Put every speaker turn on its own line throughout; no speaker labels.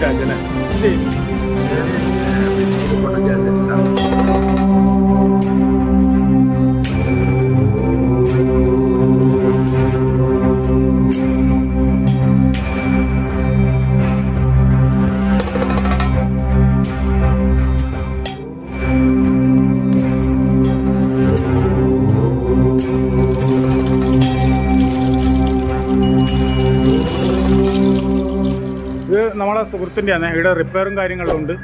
Okay എന്താ പേര് വിജയരാജ് അല്ലേ നമ്മളെ സുഹൃത്തിന്റെയാണ് ഇവിടെ റിപ്പയറും കാര്യങ്ങളും ഉണ്ട്.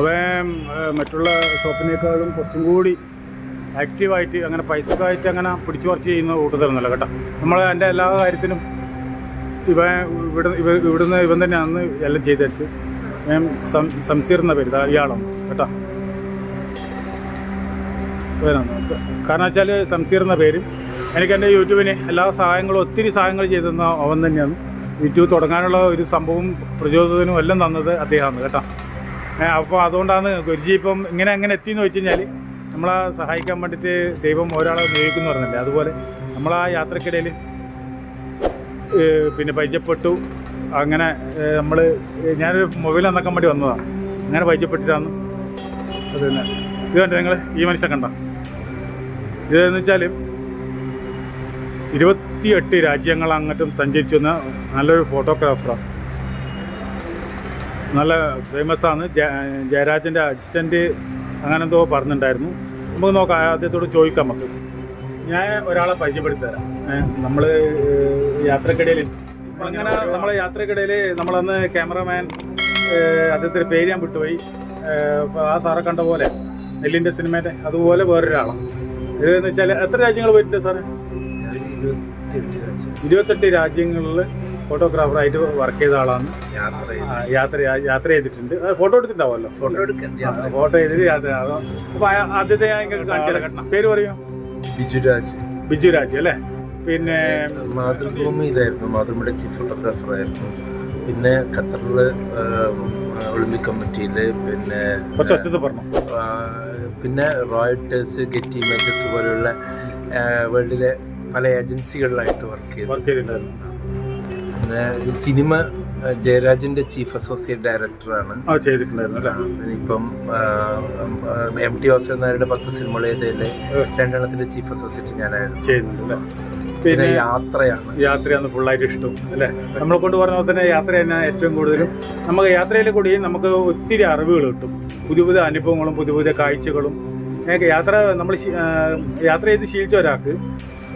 അവൻ മറ്റുള്ള ഷോപ്പിനേക്കാളും കുറച്ചും കൂടി ആക്റ്റീവായിട്ട് അങ്ങനെ പൈസക്കായിട്ട് അങ്ങനെ പിടിച്ചു പറിച്ച് ചെയ്യുന്ന കൂട്ടത്തിലൊന്നുമല്ല കേട്ടോ. നമ്മൾ എന്റെ എല്ലാ കാര്യത്തിനും ഇവ ഇവിടെ ഇവ ഇവിടുന്ന് ഇവൻ തന്നെയാണ് എല്ലാം ചെയ്തെടുത്ത്. ഞാൻ സംസീർന്ന പേര് ഇയാളോ ഇയാളാണ് കേട്ടോ. കാരണം വെച്ചാൽ സംസീർ എന്ന പേര്. എനിക്ക് എന്റെ യൂട്യൂബിന് എല്ലാ സഹായങ്ങളും ഒത്തിരി സഹായങ്ങൾ ചെയ്തെന്ന അവൻ തന്നെയാണ്. യൂട്യൂബ് തുടങ്ങാനുള്ള ഒരു സംഭവം പ്രചോദനവും എല്ലാം തന്നത് അദ്ദേഹമാണ് കേട്ടോ. അപ്പോൾ അതുകൊണ്ടാണ് ഗുരുജി ഇപ്പം ഇങ്ങനെ എങ്ങനെ എത്തിയെന്ന് വെച്ച് നമ്മളെ സഹായിക്കാൻ വേണ്ടിയിട്ട് ദൈവം ഒരാളെ നിയോഗിക്കുന്നു പറഞ്ഞില്ലേ? അതുപോലെ നമ്മൾ ആ യാത്രക്കിടയിൽ പിന്നെ പരിചയപ്പെട്ടു. അങ്ങനെ നമ്മൾ ഞാനൊരു മൊബൈൽ നന്നാക്കാൻ വേണ്ടി വന്നതാണ്. അങ്ങനെ പരിചയപ്പെട്ടിട്ടാണ് അത് തന്നെ. ഇത് നിങ്ങൾ ഈ മനുഷ്യൻ കണ്ട? ഇതെന്ന് വെച്ചാൽ ഇരുപത്തിയെട്ട് രാജ്യങ്ങൾ അങ്ങോട്ടും സഞ്ചരിച്ചു വന്ന നല്ലൊരു ഫോട്ടോഗ്രാഫറാണ് നല്ല ഫേമസ് ആണ്. ജയ- ജയരാജന്റെ അസിസ്റ്റന്റ് അങ്ങനെ എന്തോ പറഞ്ഞിട്ടുണ്ടായിരുന്നു. നമുക്ക് നോക്കാം ആദ്യത്തോട് ചോദിക്കാം നമുക്ക്. ഞാൻ ഒരാളെ പരിചയപ്പെടുത്തരാം നമ്മൾ യാത്രക്കിടയിൽ അങ്ങനെ നമ്മളെ യാത്രക്കിടയിൽ നമ്മളന്ന് ക്യാമറമാൻ അദ്ദേഹത്തിന്റെ പേര് ഞാൻ വിട്ടുപോയി. ആ സാറെ കണ്ട പോലെ നെല്ലിന്റെ സിനിമേന്റെ അതുപോലെ വേറൊരാളാണ്. ഇതെന്ന് വെച്ചാൽ എത്ര രാജ്യങ്ങൾ പോയിട്ടുണ്ട് സാറ്? ഇരുപത്തെട്ട് രാജ്യങ്ങളിൽ ഫോട്ടോഗ്രാഫറായിട്ട് വർക്ക് ചെയ്ത ആളാണ്. യാത്ര യാത്ര ചെയ്തിട്ടുണ്ട്. അത് ഫോട്ടോ എടുത്തിട്ടുണ്ടാവുമല്ലോ? ഫോട്ടോ ഫോട്ടോ ചെയ്തിട്ട്. യാത്ര അപ്പൊ ആദ്യത്തെ ഞാൻ കാണിച്ചു പേര് പറയൂ.
ബിജുരാജ്
ബിജു രാജ് അല്ലേ? പിന്നെ
മാതൃഭൂമിയിലായിരുന്നു. മാതൃഭൂമിയുടെ ചീഫ് ഫോട്ടോഗ്രാഫർ ആയിരുന്നു. പിന്നെ ഖത്തറിൽ ഒളിമ്പിക് കമ്മിറ്റിയിൽ പിന്നെ പിന്നെ റോയിട്ടേഴ്സ് ഗെറ്റ് ഇമേജസ് പോലുള്ള ആ, വേൾഡിലെ പല ഏജൻസികളിലായിട്ട് വർക്ക് ചെയ്തു.
വർക്ക് ചെയ്തിട്ടുണ്ടായിരുന്നു.
സിനിമ ജയരാജിന്റെ ചീഫ് അസോസിയേറ്റ് ഡയറക്ടറാണ് ഇപ്പം എം ടി വാസുദേവനാരുടെ പത്ത് സിനിമകൾ ചെയ്തതിലെ രണ്ടെണ്ണത്തിന്റെ ചീഫ് അസോസിയേറ്റ് ഞാനായിരുന്നു. പിന്നെ യാത്രയാണ്.
യാത്രയാണ് ഫുള്ളായിട്ട് ഇഷ്ടം അല്ലേ? നമ്മളെ കൊണ്ട് പറഞ്ഞ പോലെ തന്നെ യാത്ര തന്നെ ഏറ്റവും കൂടുതലും നമുക്ക് യാത്രയിൽ കൂടി നമുക്ക് ഒത്തിരി അറിവുകൾ കിട്ടും. പുതിയ പുതിയ അനുഭവങ്ങളും പുതിയ പുതിയ കാഴ്ചകളും. യാത്ര നമ്മൾ യാത്ര ചെയ്ത് ശീലിച്ച ഒരാൾക്ക്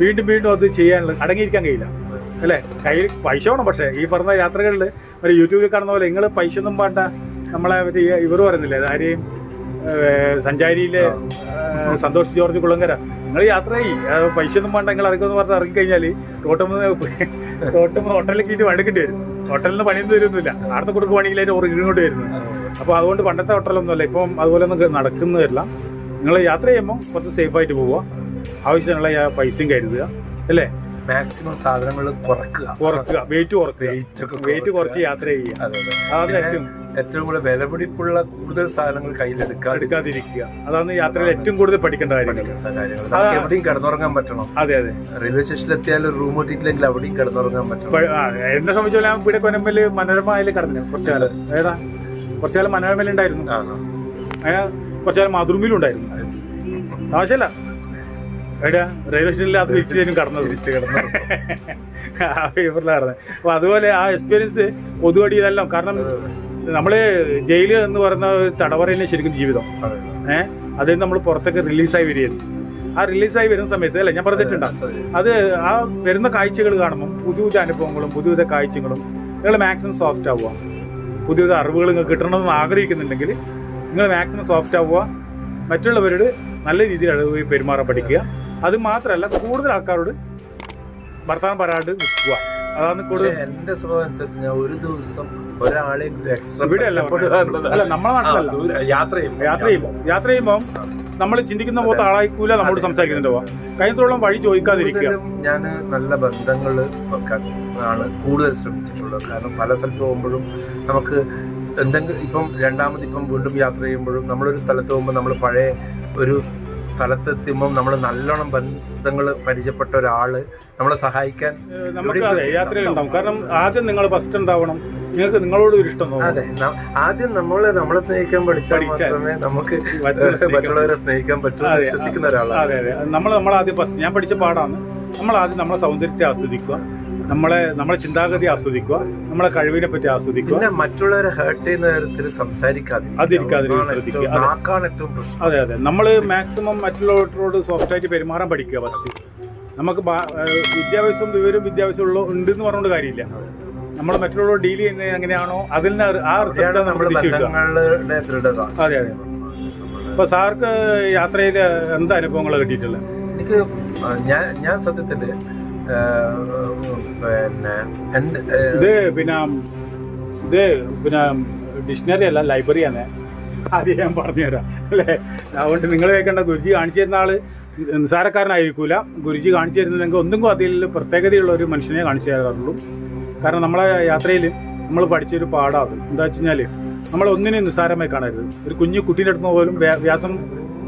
വീണ്ടും വീണ്ടും അത് ചെയ്യാനുള്ള അടങ്ങിയിരിക്കാൻ കഴിയില്ല. അല്ലേ? കയ്യിൽ പൈസ വേണം പക്ഷേ ഈ പറഞ്ഞ യാത്രകളിൽ ഒരു യൂട്യൂബിൽ കാണുന്ന പോലെ നിങ്ങൾ പൈസ ഒന്നും പാണ്ട നമ്മളെ മറ്റേ ഇവർ പറയുന്നില്ലേ ആരെയും സഞ്ചാരിയിലെ സന്തോഷ് ജോർജ് കുളങ്കര നിങ്ങൾ യാത്ര ചെയ്യും പൈസ ഒന്നും വേണ്ട നിങ്ങൾ ഇറക്കുമെന്ന് പറഞ്ഞ് ഇറങ്ങിക്കഴിഞ്ഞാൽ തോട്ടം തോട്ടം ഹോട്ടലിൽ കീറ്റ് വണ്ടിക്കേണ്ടി വരും. ഹോട്ടലിന് പണിയൊന്നും തരുന്നില്ല. അടുത്ത കൊടുക്ക് പണിയിലായിട്ട് ഒരു ഇങ്ങോട്ട് വരുന്നു അപ്പോൾ അതുകൊണ്ട് പണ്ടത്തെ ഹോട്ടലൊന്നുമല്ല ഇപ്പം അതുപോലെ ഒന്നും നടക്കുന്നതല്ല. നിങ്ങൾ യാത്ര ചെയ്യുമ്പോൾ കുറച്ച് സേഫായിട്ട് പോവുക. ആവശ്യമുള്ള പൈസയും കരുതുക അല്ലേ?
മാക്സിമം സാധനങ്ങൾ കുറക്കുക.
കുറക്കുക വെയിറ്റ് കുറക്കുക. വെയിറ്റ് കുറച്ച് യാത്ര ചെയ്യുക. അതാണ് ഏറ്റവും
ഏറ്റവും കൂടുതൽ വിലപിടിപ്പുള്ള കൂടുതൽ സാധനങ്ങൾ കയ്യിലെടുക്കാൻ
എടുക്കാതിരിക്കുക. അതാണ് യാത്രയിൽ ഏറ്റവും കൂടുതൽ പഠിക്കേണ്ട കാര്യങ്ങൾ.
എവിടെയും കിടന്നുറങ്ങാൻ പറ്റണം.
അതെ അതെ.
റെയിൽവേ സ്റ്റേഷനിൽ എത്തിയാൽ റൂം കിട്ടിയിട്ടില്ലെങ്കിൽ അവിടെയും കിടന്നുറങ്ങാൻ പറ്റണം.
എന്നെ സംബന്ധിച്ചാൽ ഞാൻ ഇവിടെ കൊനമ്പൽ മനോരമ അതിൽ കടന്നു കുറച്ചു കാലം. ഏതാ? കുറച്ചു കാലം മനോരമയിലുണ്ടായിരുന്നു. കുറച്ചു കാലം മാതൃഭൂമിയിലും ഉണ്ടായിരുന്നു ആവശ്യമല്ല എവിടെയാ റെയിൽവേ സ്റ്റേഷനിൽ അത് തിരിച്ചു തരും കടന്നത്.
തിരിച്ച് കിടന്നു
ആ പേപ്പറിലാണ് അപ്പൊ അതുപോലെ ആ എക്സ്പീരിയൻസ് പൊതുവടി ഇതെല്ലാം. കാരണം നമ്മൾ ജയിൽ എന്ന് പറയുന്ന ഒരു തടവറ തന്നെ ശരിക്കും ജീവിതം. ഏഹ് അതിൽ നമ്മൾ പുറത്തേക്ക് റിലീസായി വരികയായിരുന്നു ആ റിലീസായി വരുന്ന സമയത്ത് അല്ലേ ഞാൻ പറഞ്ഞിട്ടുണ്ടാവും അത് ആ വരുന്ന കാഴ്ചകൾ കാണുമ്പോൾ പുതിയ പുതിയ അനുഭവങ്ങളും പുതിയ പുതിയ കാഴ്ചകളും നിങ്ങൾ മാക്സിമം സോഫ്റ്റ് ആവുക. പുതിയ പുതിയ അറിവുകൾ നിങ്ങൾക്ക് കിട്ടണമെന്ന് ആഗ്രഹിക്കുന്നുണ്ടെങ്കിൽ നിങ്ങൾ മാക്സിമം സോഫ്റ്റ് ആവുക. മറ്റുള്ളവരോട് നല്ല രീതിയിൽ പെരുമാറാൻ പഠിക്കുക. അത് മാത്രമല്ല കൂടുതൽ ആൾക്കാരോട് ഭർത്താവ് പറയാണ്ട് നിൽക്കുക. അതാണ് കൂടുതൽ
എന്റെ സ്വഭാവം അനുസരിച്ച് ഞാൻ ഒരു ദിവസം ഒരാളെ എക്സ്ട്രാ
ഇവിടെ അല്ല അല്ല നമ്മളെ നാട്ടിലല്ല
യാത്ര ചെയ്യുമ്പോൾ
യാത്ര ചെയ്യുമ്പോൾ യാത്ര ചെയ്യുമ്പോൾ നമ്മൾ ചിന്തിക്കുന്ന പോലത്തെ ആളായിക്കൂല നമ്മളോട് സംസാരിക്കുന്നുണ്ടോ കഴിഞ്ഞത്തോളം വഴി ചോദിക്കാതിരിക്കുക.
ഞാൻ നല്ല ബന്ധങ്ങൾ ആണ് കൂടുതൽ ശ്രമിച്ചിട്ടുള്ളത്. കാരണം പല സ്ഥലത്ത് പോകുമ്പോഴും നമുക്ക് എന്തെങ്കിലും ഇപ്പം രണ്ടാമത് ഇപ്പം വീണ്ടും യാത്ര ചെയ്യുമ്പോഴും നമ്മളൊരു സ്ഥലത്ത് പോകുമ്പോൾ നമ്മൾ പഴയ ഒരു സ്ഥലത്തെത്തുമ്പോൾ നമ്മൾ നല്ലോണം ബന്ധങ്ങൾ പരിചയപ്പെട്ട ഒരാൾ നമ്മളെ സഹായിക്കാൻ
നമുക്ക് അതെ യാത്രയിലുണ്ടാവും കാരണം ആദ്യം നിങ്ങൾ ഫസ്റ്റ് ഉണ്ടാവണം. നിങ്ങൾക്ക് നിങ്ങളോട് ഒരു ഇഷ്ടം തോന്നും.
അതെ ന- ആദ്യം നമ്മളെ നമ്മളെ സ്നേഹിക്കാൻ പഠിച്ചാൽ
പഠിച്ചാൽ
മാത്രമേ നമുക്ക്
മറ്റുള്ളവരെ സ്നേഹിക്കാൻ
മറ്റുള്ളവരെ സ്നേഹിക്കാൻ പറ്റൂ എന്ന്
അതെ,
വിശ്വസിക്കുന്ന ഒരാളാണ്.
അതെ അതെ. നമ്മൾ നമ്മൾ ആദ്യം ഫസ്റ്റ് ഞാൻ പഠിച്ച പാടാണ് നമ്മൾ ആദ്യം നമ്മളെ സൗന്ദര്യത്തെ ആസ്വദിക്കുക. നമ്മളെ നമ്മളെ ചിന്താഗതി ആസ്വദിക്കുക നമ്മളെ കഴിവിനെ പറ്റി ആസ്വദിക്കുക.
പിന്നെ മറ്റുള്ളവരെ ഹേർട്ട് ചെയ്യുന്ന തരത്തിൽ സംസാരിക്കാതിരിക്കുക.
അതെ. അതെ നമ്മൾ മാക്സിമം മറ്റുള്ളവരോട് സോഫ്റ്റായിട്ട് പെരുമാറാൻ പഠിക്കുക ഫസ്റ്റ് നമുക്ക് വിദ്യാഭ്യാസം വിവരം വിദ്യാഭ്യാസം ഉള്ള ഉണ്ടെന്ന് പറഞ്ഞുകൊണ്ട് കാര്യമില്ല. നമ്മൾ മറ്റുള്ളവരോട് ഡീൽ ചെയ്യുന്നത് എങ്ങനെയാണോ അതിൽ നിന്ന് ആ റിസൾട്ട് നമ്മൾ അതെ അതെ. അപ്പൊ സാർക്ക് യാത്രയിൽ എന്താ അനുഭവങ്ങൾ കിട്ടിയിട്ടുള്ളത്?
എനിക്ക് ഞാൻ ഞാൻ സത്യത്തിൽ ആ,
ഇത് പിന്നെ പിന്നെ ഡിക്ഷണറി അല്ല ലൈബ്രറിയാണ് അത് ഞാൻ പറഞ്ഞുതരാം അല്ലേ? അതുകൊണ്ട് നിങ്ങൾ കേൾക്കേണ്ട ഗുരുജി കാണിച്ചു തരുന്ന ആൾ നിസ്സാരക്കാരനായിരിക്കൂല. ഗുരുജി കാണിച്ചു തരുന്നതെങ്കിൽ ഒന്നും അതിൽ പ്രത്യേകതയുള്ള ഒരു മനുഷ്യനെ കാണിച്ചു തരാറുള്ളൂ കാരണം നമ്മളെ യാത്രയിൽ നമ്മൾ പഠിച്ചൊരു പാടാണ് എന്താ വെച്ച് കഴിഞ്ഞാൽ നമ്മൾ ഒന്നിനെ നിസ്സാരമായി കാണരുത്. ഒരു കുഞ്ഞു കുട്ടീന്റെ അടുത്ത് പോലും വ്യാസം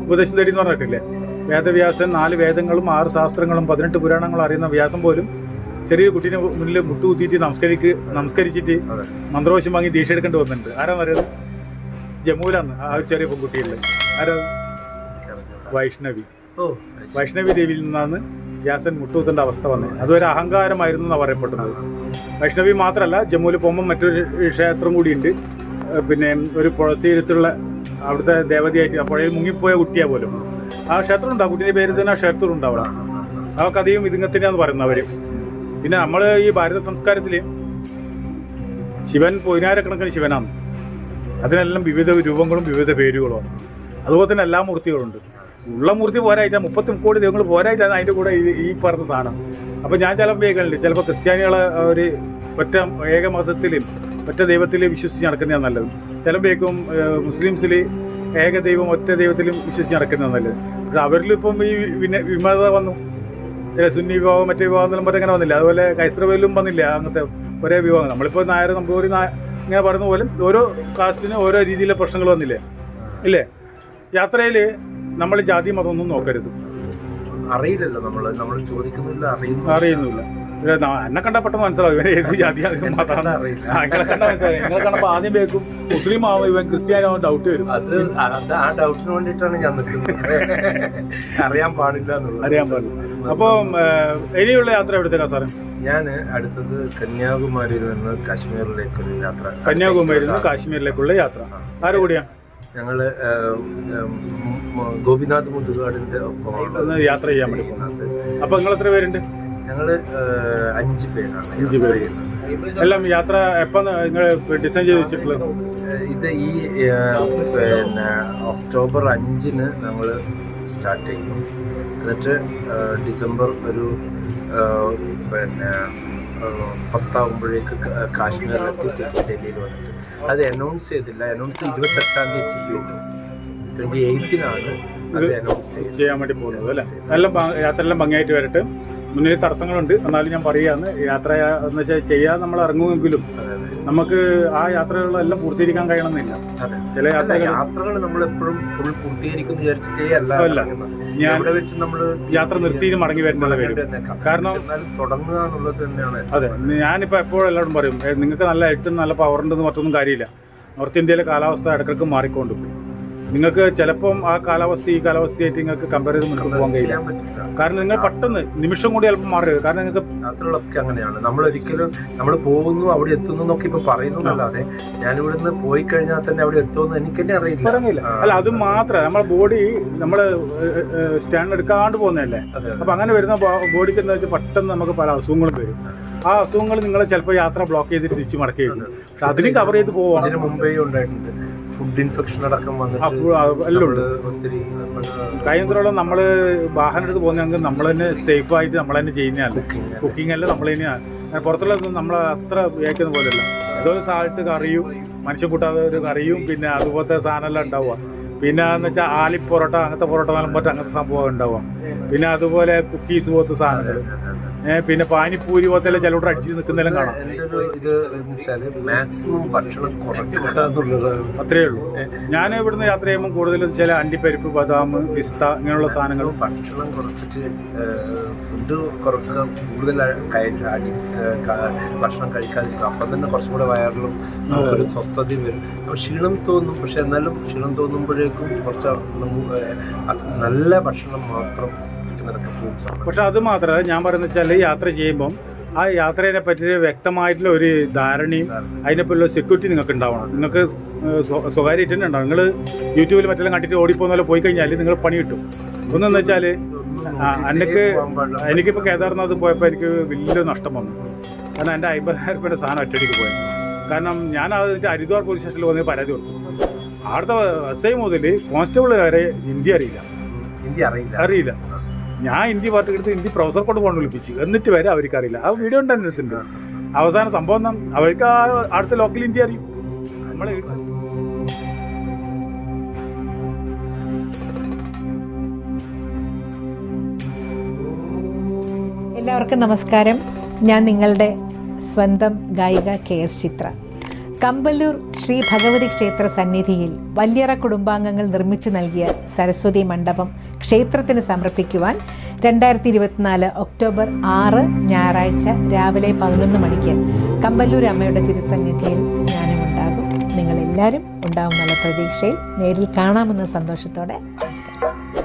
ഉപദേശം തേടി എന്ന് പറഞ്ഞിട്ടില്ലേ? വേദവ്യാസൻ നാല് വേദങ്ങളും ആറ് ശാസ്ത്രങ്ങളും പതിനെട്ട് പുരാണങ്ങളും അറിയുന്ന വ്യാസം പോലും ചെറിയ കുട്ടീനെ മുന്നിൽ മുട്ടുകുത്തിയിട്ട് നമസ്കരിക്ക് നമസ്കരിച്ചിട്ട് മന്ത്രവശം വാങ്ങി ദീക്ഷ എടുക്കേണ്ടി വന്നിട്ടുണ്ട്. ആരാ പറയുന്നത്? ജമ്മുവിലാണ് ആ ഒരു ചെറിയ പെൺകുട്ടിയുള്ളത് ആരാ? വൈഷ്ണവി.
ഓ.
വൈഷ്ണവി ദേവിയിൽ നിന്നാണ് വ്യാസൻ മുട്ടുകുത്തേണ്ട അവസ്ഥ വന്നത് അതൊരു അഹങ്കാരമായിരുന്നു എന്നാണ് പറയപ്പെടുന്നത് വൈഷ്ണവി മാത്രമല്ല ജമ്മുവിൽ പോകുമ്പോൾ മറ്റൊരു ക്ഷേത്രം കൂടിയുണ്ട്. പിന്നെ ഒരു പുഴത്തീരത്തുള്ള അവിടുത്തെ ദേവതയായിട്ട് ആ പുഴയിൽ മുങ്ങിപ്പോയ കുട്ടിയാ പോലും. ആ ക്ഷേത്രം ഉണ്ടാവും കുട്ടീന്റെ പേര് തന്നെ ആ ക്ഷേത്രം ഉണ്ടാവണം ആ കഥയും ഇതിങ്ങത്തിനാന്ന് പറയുന്നത് അവർ. പിന്നെ നമ്മൾ ഈ ഭാരത സംസ്കാരത്തിൽ ശിവൻ പതിനായിരക്കണക്കിന് ശിവനാണ്. അതിനെല്ലാം വിവിധ രൂപങ്ങളും വിവിധ പേരുകളുമാണ് അതുപോലെ തന്നെ എല്ലാ മൂർത്തികളുണ്ട്. ഉള്ള മൂർത്തി പോരായിട്ടാ മുപ്പത്തി കോടി ദൈവങ്ങൾ പോരായിട്ടാണ് അതിന്റെ കൂടെ ഈ- പറഞ്ഞ സാധനം. അപ്പോൾ ഞാൻ ചിലപ്പോൾ കേൾക്കലുണ്ട്. ചിലപ്പോൾ ക്രിസ്ത്യാനികളെ ഒരു ഒറ്റ ഏകമതത്തിലും ഒറ്റ ദൈവത്തിൽ വിശ്വസിച്ച് നടക്കുന്നതാണ് നല്ലത്. ചിലപ്പോഴേക്കും മുസ്ലിംസിൽ ഏക ദൈവം ഒറ്റ ദൈവത്തിലും വിശ്വസിച്ച് നടക്കുന്നതാണ് നല്ലത്. പക്ഷെ അവരിലിപ്പം ഈ വിന വിമത വന്നു. സുന്നി വിഭാഗം മറ്റേ വിഭാഗം എന്നെല്ലാം പറഞ്ഞ് അങ്ങനെ വന്നില്ല. അതുപോലെ ക്രൈസ്തവയിലും വന്നില്ല അങ്ങനത്തെ ഒരേ വിഭാഗം. നമ്മളിപ്പോൾ നായർ നമുക്ക് ഒരു ഇങ്ങനെ പറയുന്ന പോലെ ഓരോ കാസ്റ്റിനും ഓരോ രീതിയിലെ പ്രശ്നങ്ങൾ വന്നില്ലേ? ഇല്ലേ? യാത്രയിൽ നമ്മൾ ജാതി മതമൊന്നും നോക്കരുത്.
അറിയില്ലല്ലോ നമ്മൾ നമ്മൾ ചോദിക്കുന്നില്ല അറിയുന്നു
അറിയുന്നില്ല. എന്നെ കണ്ട പെട്ടെന്ന് മനസ്സിലാവും ഇവൻ ഏത് ജാതി മതമാണ്
അറിയില്ല.
നിങ്ങളെ കണ്ടാൽ മനസ്സിലാവും. നിങ്ങളെ കണ്ടപ്പോൾ ആദ്യം കേൾക്കും മുസ്ലിം ആവും ഇവൻ ക്രിസ്ത്യാനോ ഡൗട്ട് വരും.
അത് അത് ആ ഡൗട്ടിന് വേണ്ടിയിട്ടാണ് ഞാൻ നിൽക്കുന്നത് അറിയാൻ പാടില്ല എന്നുള്ളത്.
അറിയാൻ പാടില്ല. അപ്പം ഇനിയുള്ള യാത്ര എവിടത്തേക്കാ സാറേ?
ഞാൻ അടുത്തത് കന്യാകുമാരിയിൽ നിന്ന് കാശ്മീരിലേക്കുള്ള യാത്ര.
കന്യാകുമാരിയിൽ നിന്ന് കാശ്മീരിലേക്കുള്ള യാത്ര. ആരും കൂടിയാ?
ഞങ്ങൾ ഗോപിനാഥ് മുതുകാടിന്റെ
ഒപ്പം യാത്ര ചെയ്യാൻ വേണ്ടി അപ്പൊ നിങ്ങൾ എത്ര പേരുണ്ട്?
ഞങ്ങൾ അഞ്ച് പേരാണ്.
അഞ്ച് പേര്. എല്ലാം യാത്ര എപ്പം നിങ്ങൾ ഡിസൈൻ ചെയ്ത് വെച്ചിട്ടുള്ളത്?
ഇത് ഈ പിന്നെ ഒക്ടോബർ അഞ്ചിന് ഞങ്ങൾ സ്റ്റാർട്ട് ചെയ്യും. എന്നിട്ട് ഡിസംബർ ഒരു പിന്നെ പത്താകുമ്പോഴേക്ക് കാശ്മീരിലെത്തി തിരിച്ച് ഡൽഹിയിൽ വന്നിട്ട്. അത് അനൗൺസ് ചെയ്തില്ല. അനൗൺസ് ഇരുപത്തെട്ടാം തീയതി ചെയ്യുള്ളൂ ട്വന്റി എയ്റ്റിനാണ് അത് അനൗൺസ്
ചെയ്യാൻ വേണ്ടി പോകുന്നത് അല്ലേ? എല്ലാം ഭ- യാത്ര എല്ലാം ഭംഗിയായിട്ട് വരട്ടെ. മുന്നിൽ തടസ്സങ്ങളുണ്ട്. എന്നാലും ഞാൻ പറയുകയാണ് യാത്ര എന്ന് വെച്ചാൽ ചെയ്യാൻ നമ്മൾ ഇറങ്ങുമെങ്കിലും. നമുക്ക് ആ യാത്രകളെല്ലാം പൂർത്തീകരിക്കാൻ കഴിയണമെന്നില്ല. ചില യാത്രകൾ
യാത്രകൾ നമ്മൾ എപ്പോഴും ഫുൾ പൂർത്തീകരിക്കും അല്ല.
ഞാൻ
വെച്ച് നമ്മൾ
യാത്ര നിർത്തിയിട്ട് മടങ്ങി വരേണ്ടത് വരും. കാരണം-
തുടങ്ങുക എന്നുള്ളത് തന്നെയാണ്.
അതെ. ഞാനിപ്പോൾ എപ്പോഴും എല്ലാവരും പറയും "ഏ, നിങ്ങൾക്ക് നല്ല ഏറ്റവും നല്ല പവർ ഉണ്ടെന്ന് മറ്റൊന്നും കാര്യമില്ല. നോർത്ത് ഇന്ത്യയിലെ കാലാവസ്ഥ ഇടക്കിടക്ക് മാറിക്കൊണ്ടുപോയി നിങ്ങൾക്ക് ചിലപ്പം ആ കാലാവസ്ഥ ഈ കാലാവസ്ഥയായിട്ട് നിങ്ങൾക്ക് കമ്പയർ ചെയ്ത് മുന്നോട്ട് പോകാൻ കഴിയില്ല. കാരണം നിങ്ങൾ പെട്ടെന്ന് നിമിഷം കൂടി അല്പം മാറരുത്. കാരണം നിങ്ങൾക്ക്
യാത്രകളൊക്കെ അങ്ങനെയാണ്. നമ്മൾ ഒരിക്കലും നമ്മൾ പോകുന്നു അവിടെ എത്തുന്നു എന്നൊക്കെ ഇപ്പൊ പറയുന്നു എന്നല്ലാതെ ഞാൻ ഇവിടുന്ന് പോയി കഴിഞ്ഞാൽ തന്നെ അവിടെ എത്തുമെന്ന് എനിക്ക് തന്നെ അറിയില്ല.
പറഞ്ഞില്ല. അല്ല അത് മാത്രമല്ല നമ്മുടെ ബോഡി നമ്മൾ സ്റ്റാൻഡ് എടുക്കാണ്ട് പോകുന്നതല്ലേ. അപ്പൊ അങ്ങനെ വരുന്ന ബോഡിക്ക് എന്താ വെച്ചാൽ പെട്ടെന്ന് നമുക്ക് പല അസുഖങ്ങളും വരും. ആ അസുഖങ്ങൾ നിങ്ങൾ ചിലപ്പോൾ യാത്ര ബ്ലോക്ക് ചെയ്തിട്ട് തിരിച്ചു മടക്കി പക്ഷെ അതിനും കവർ ചെയ്ത് പോവാണ്
ഇതിന് മുമ്പേ ഉണ്ടായിട്ടുണ്ട്. ഫുഡ് ഇൻഫെക്ഷൻ അടക്കം ഒത്തിരി
നമ്മൾ വാഹനം എടുത്ത് പോകുന്നെങ്കിൽ നമ്മൾ തന്നെ സേഫ് ആയിട്ട് നമ്മൾ തന്നെ ചെയ്യുന്നതല്ല
കുക്കിംഗ്
അല്ല? നമ്മൾ തന്നെയാണ് പുറത്തുള്ള നമ്മൾ അത്ര ഉപയോഗിക്കുന്ന പോലെയല്ല. ഏതോ സാൾട്ട് കറിയും മനുഷ്യൻ കൂട്ടാതെ ഒരു കറിയും പിന്നെ അതുപോലത്തെ സാധനമെല്ലാം ഉണ്ടാവുക. പിന്നെ എന്ന് വെച്ചാൽ ആലി പൊറോട്ട അങ്ങനത്തെ പൊറോട്ട നിലമ്പറ്റ അങ്ങനത്തെ സംഭവം ഉണ്ടാവും. പിന്നെ അതുപോലെ കുക്കീസ് പോലത്തെ സാധനങ്ങൾ പിന്നെ പാനിപ്പൂരി പോലത്തെ ചിലവിടെ അടിച്ച് നിൽക്കുന്നതെല്ലാം കാണാം.
അത്രേ ഇത് മാക്സിമം ഭക്ഷണം
അത്രയേ ഉള്ളൂ. ഞാൻ ഇവിടുന്ന് യാത്ര ചെയ്യുമ്പോൾ കൂടുതലും ചില അണ്ടിപ്പരിപ്പ് ബദാം പിസ്ത ഇങ്ങനെയുള്ള സാധനങ്ങൾ
ഭക്ഷണം കുറച്ചിട്ട് ഫുഡ് കുറക്കുക കൂടുതൽ ഭക്ഷണം കഴിക്കാതിരിക്കുക. അപ്പം തന്നെ കുറച്ചും കൂടെ വയറിലും നമുക്കൊരു സ്വസ്ഥതയും വരും. ക്ഷീണം തോന്നും. പക്ഷെ എന്നാലും ക്ഷീണം തോന്നുമ്പോഴേക്കും കുറച്ച് നല്ല ഭക്ഷണം മാത്രം
പക്ഷെ അത് മാത്രമല്ല ഞാൻ പറയുന്നത് വെച്ചാൽ യാത്ര ചെയ്യുമ്പം ആ യാത്രയെ പറ്റി വ്യക്തമായിട്ടുള്ള ഒരു ധാരണയും അതിനെപ്പോലുള്ള സെക്യൂരിറ്റി നിങ്ങൾക്ക് ഉണ്ടാവണം. നിങ്ങൾക്ക് സ്വകാര്യമായിട്ട് തന്നെ ഉണ്ടാവും നിങ്ങൾ യൂട്യൂബിൽ മറ്റെല്ലാം കണ്ടിട്ട് ഓടിപ്പോകുന്ന പോലെ പോയി കഴിഞ്ഞാൽ നിങ്ങൾ പണി കിട്ടും. ഒന്നെന്ന് വെച്ചാൽ എനിക്ക് എനിക്കിപ്പോൾ കേദാർനാഥ് പോയപ്പോൾ എനിക്ക് വലിയ നഷ്ടം വന്നു. കാരണം എന്റെ അമ്പതിനായിരം രൂപയുടെ സാധനം ഒറ്റയടിക്ക് പോയത് കാരണം ഞാൻ അത് ഹരിദ്വാർ പോലീസ് സ്റ്റേഷനിൽ വന്ന് പരാതി കൊടുത്തു. അവിടുത്തെ എസ് ഐ മുതൽ കോൺസ്റ്റബിൾ വരെ ഹിന്ദി അറിയില്ല.
ഹിന്ദി അറിയില്ല.
അറിയില്ല. ഞാൻ ഹിന്ദി പാട്ട് എടുത്ത് ഹിന്ദി പ്രൊഫസർ കൊണ്ട് ഫോൺ വിളിപ്പിച്ചു എന്നിട്ട് വരെ അവർക്ക് അറിയില്ല. ആ വീഡിയോ ഉണ്ട് എന്റെ അടുത്തുണ്ട് അവസാന സംഭവം എന്താ? അവർക്ക് ആ അടുത്ത ലോക്കൽ ഹിന്ദി അറിയും. നമ്മൾ
എല്ലാവർക്കും നമസ്കാരം. ഞാൻ നിങ്ങളുടെ സ്വന്തം ഗായിക കെ എസ് ചിത്ര. കമ്പല്ലൂർ ശ്രീ ഭഗവതി ക്ഷേത്ര സന്നിധിയിൽ വല്യറ കുടുംബാംഗങ്ങൾ നിർമ്മിച്ചു നൽകിയ സരസ്വതി മണ്ഡപം ക്ഷേത്രത്തിന് സമർപ്പിക്കുവാൻ രണ്ടായിരത്തി ഇരുപത്തിനാല് ഒക്ടോബർ ആറ് ഞായറാഴ്ച രാവിലെ പതിനൊന്ന് മണിക്ക് കമ്പല്ലൂർ അമ്മയുടെ തിരുസന്നിധിയിൽ ഞാനും ഉണ്ടാകും നിങ്ങളെല്ലാവരും ഉണ്ടാകുമെന്നുള്ള പ്രതീക്ഷയിൽ നേരിൽ കാണാമെന്ന സന്തോഷത്തോടെ നമസ്കാരം.